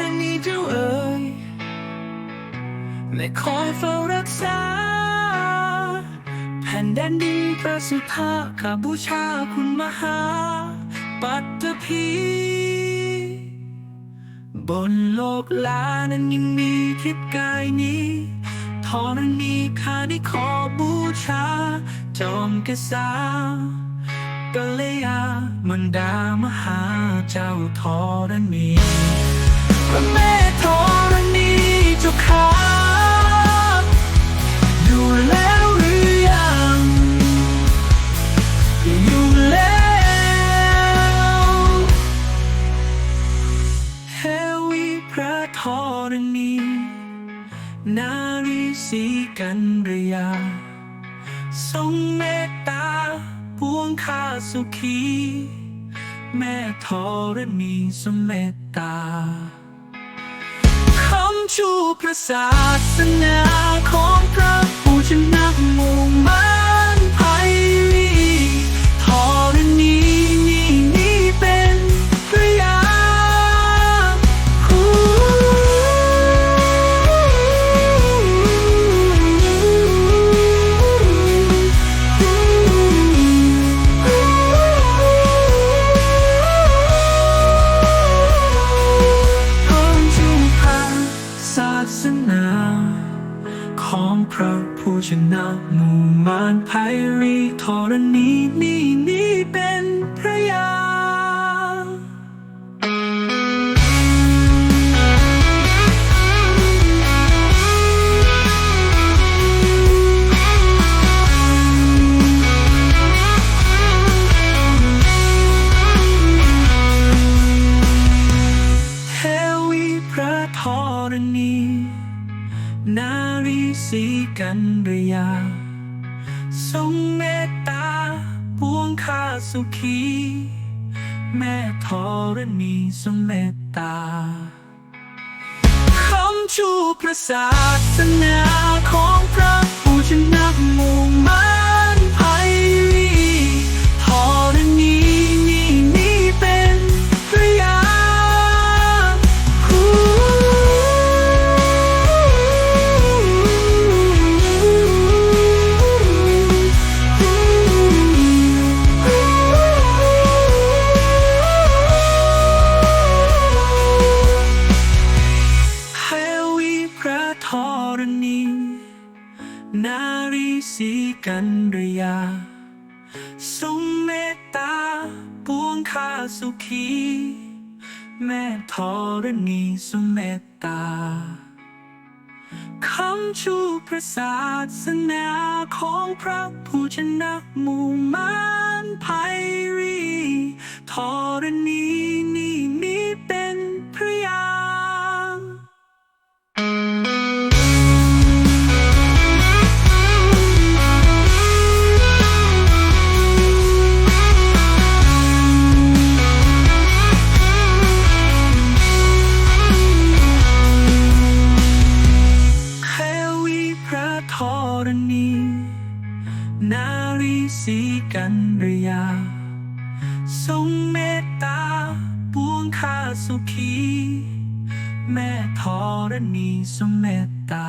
รณีเจ้าเอ๋ยแม่คอยเฝ้ารักษา แผ่นแดนดินประสุธาข้าบูชาคุณมหา ปัตตภีบนโลกลานั้นยังมีทิพย์กายนี้ธรณีข้าได้ขอบูชา จอมกษากัลยามันดามหาเจ้าธรณี ระแม่ธรณีเจ้าข้าดูแล้วหรือยัง อยู่แล้ว เฮวิพระธรณี นารีสีกันรยา ทรงเมตตาพวงข้าสุขีแม่ธรณีทรงเมตตา ชูพระศาสนา พระผู้ชนะหมู่มารไพรีธรณีนี่นี่เป็น นารีสีกันรยา ทรงเมตตาปวงข้าสุขี แม่ธรณีทรงเมตตาคำชูพระศาสนา นารีสีกันรยาทรงเมตตาปวงข้าสุขี แม่ธรณีทรงเมตตาคำชูพระศาสนาของพระผู้ชนะหมู่มารไพรีธรณีนี่นี่ นารีสีกันรยา ทรงเมตตาปวงข้าสุขี แม่ธรณีทรงเมตตา